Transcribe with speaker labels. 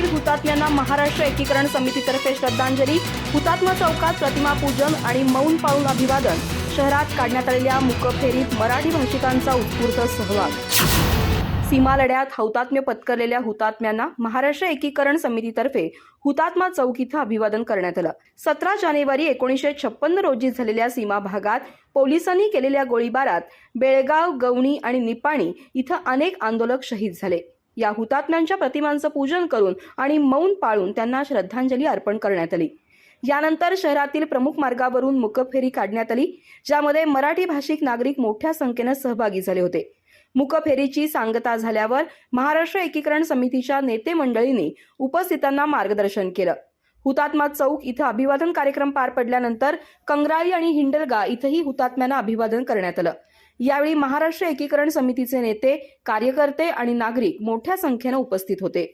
Speaker 1: हुतात्म्यांना महाराष्ट्र एकीकरण समितीतर्फे श्रद्धांजली हुतात्मा चौकात प्रतिमा पूजन आणि मौन पाळून अभिवादन. शहरात काढण्यात आलेल्या मुकफेरीत मराठी भाषिकांचा उत्स्फूर्त सहभाग. सीमा लढ्यात हौतात्म्य पत्करलेल्या हुतात्म्यांना महाराष्ट्र एकीकरण समितीतर्फे हुतात्मा चौक इथं अभिवादन करण्यात आलं. सतरा जानेवारी एकोणीसशे छप्पन्न रोजी झालेल्या सीमा भागात पोलिसांनी केलेल्या गोळीबारात बेळगाव गवणी आणि निपाणी इथं अनेक आंदोलक शहीद झाले. या हुतात्म्यांच्या प्रतिमांचं पूजन करून आणि मौन पाळून त्यांना श्रद्धांजली अर्पण करण्यात आली. यानंतर शहरातील प्रमुख मार्गावरून मुकफेरी काढण्यात आली ज्यामध्ये मराठी भाषिक नागरिक मोठ्या संख्येनं सहभागी झाले होते. मुकफेरीची सांगता झाल्यावर महाराष्ट्र एकीकरण समितीच्या नेते मंडळींनी उपस्थितांना मार्गदर्शन केलं. हुतात्मा चौक इथं अभिवादन कार्यक्रम पार पडल्यानंतर कंग्राळी आणि हिंडलगा इथंही हुतात्म्यांना अभिवादन करण्यात आलं. यावेळी महाराष्ट्र एकीकरण समितीचे नेते कार्यकर्ते आणि नागरिक मोठ्या संख्येनं उपस्थित होते.